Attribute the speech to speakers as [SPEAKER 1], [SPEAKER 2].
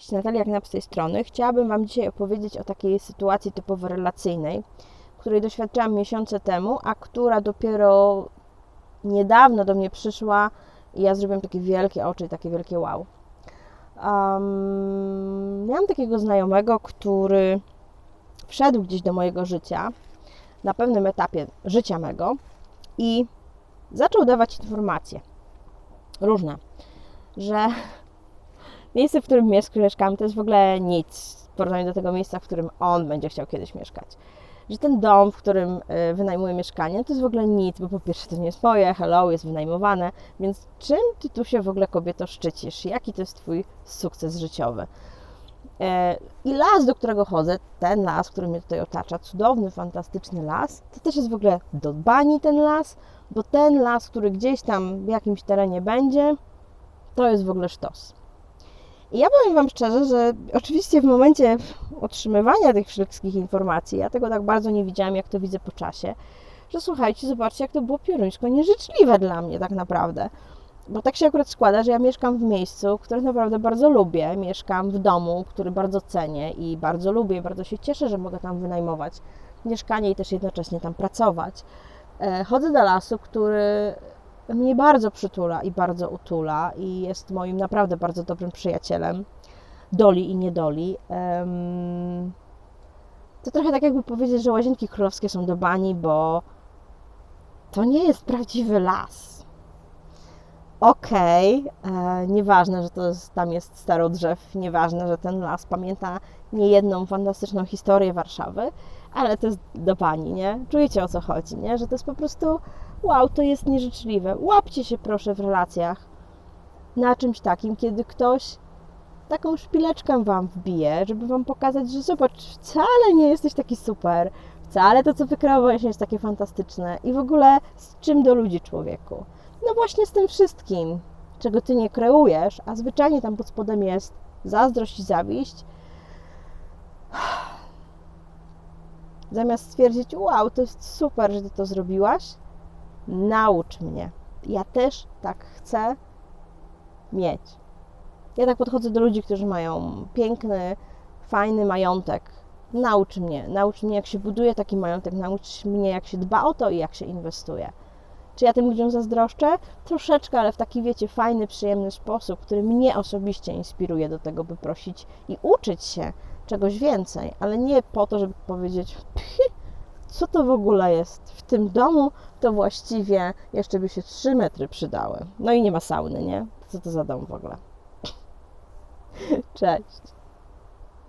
[SPEAKER 1] Cześć, Natalia Knap z tej strony. Chciałabym Wam dzisiaj opowiedzieć o takiej sytuacji typowo relacyjnej, której doświadczałam miesiące temu, a która dopiero niedawno do mnie przyszła i ja zrobiłam takie wielkie oczy takie wielkie wow. Um, miałam takiego znajomego, który wszedł gdzieś do mojego życia na pewnym etapie życia mego i zaczął dawać informacje różne, że miejsce, w którym mieszkam, to jest w ogóle nic w porównaniu do tego miejsca, w którym on będzie chciał kiedyś mieszkać. Że ten dom, w którym y, wynajmuje mieszkanie, to jest w ogóle nic, bo po pierwsze to nie jest moje, hello, jest wynajmowane, więc czym ty tu się w ogóle kobieto szczycisz? Jaki to jest twój sukces życiowy? E, I las, do którego chodzę, ten las, który mnie tutaj otacza, cudowny, fantastyczny las, to też jest w ogóle do bani ten las, bo ten las, który gdzieś tam w jakimś terenie będzie, to jest w ogóle sztos. I ja powiem Wam szczerze, że oczywiście w momencie otrzymywania tych wszystkich informacji, ja tego tak bardzo nie widziałam, jak to widzę po czasie, że słuchajcie, zobaczcie, jak to było pioruńsko nieżyczliwe dla mnie tak naprawdę. Bo tak się akurat składa, że ja mieszkam w miejscu, które naprawdę bardzo lubię. Mieszkam w domu, który bardzo cenię i bardzo lubię, bardzo się cieszę, że mogę tam wynajmować mieszkanie i też jednocześnie tam pracować. E, chodzę do lasu, który mnie bardzo przytula i bardzo utula i jest moim naprawdę bardzo dobrym przyjacielem, doli i niedoli. To trochę tak jakby powiedzieć, że łazienki królewskie są do bani, bo to nie jest prawdziwy las. Okej, okay, e, nieważne, że to jest, tam jest staro drzew, nieważne, że ten las pamięta niejedną fantastyczną historię Warszawy, ale to jest do pani, nie? Czujecie o co chodzi, nie? Że to jest po prostu wow, to jest nieżyczliwe. Łapcie się proszę w relacjach na czymś takim, kiedy ktoś taką szpileczkę wam wbije, żeby wam pokazać, że zobacz, wcale nie jesteś taki super, wcale to, co wykreowałeś, nie jest takie fantastyczne i w ogóle z czym do ludzi człowieku? No właśnie z tym wszystkim, czego ty nie kreujesz, a zwyczajnie tam pod spodem jest zazdrość i zawiść. Zamiast stwierdzić, wow, to jest super, że ty to zrobiłaś, naucz mnie. Ja też tak chcę mieć. Ja tak podchodzę do ludzi, którzy mają piękny, fajny majątek. Naucz mnie, naucz mnie, jak się buduje taki majątek, naucz mnie, jak się dba o to i jak się inwestuje. Czy ja tym ludziom zazdroszczę? Troszeczkę, ale w taki, wiecie, fajny, przyjemny sposób, który mnie osobiście inspiruje do tego, by prosić i uczyć się czegoś więcej, ale nie po to, żeby powiedzieć, co to w ogóle jest? W tym domu to właściwie jeszcze by się 3 metry przydały. No i nie ma sauny, nie? Co to za dom w ogóle? Cześć.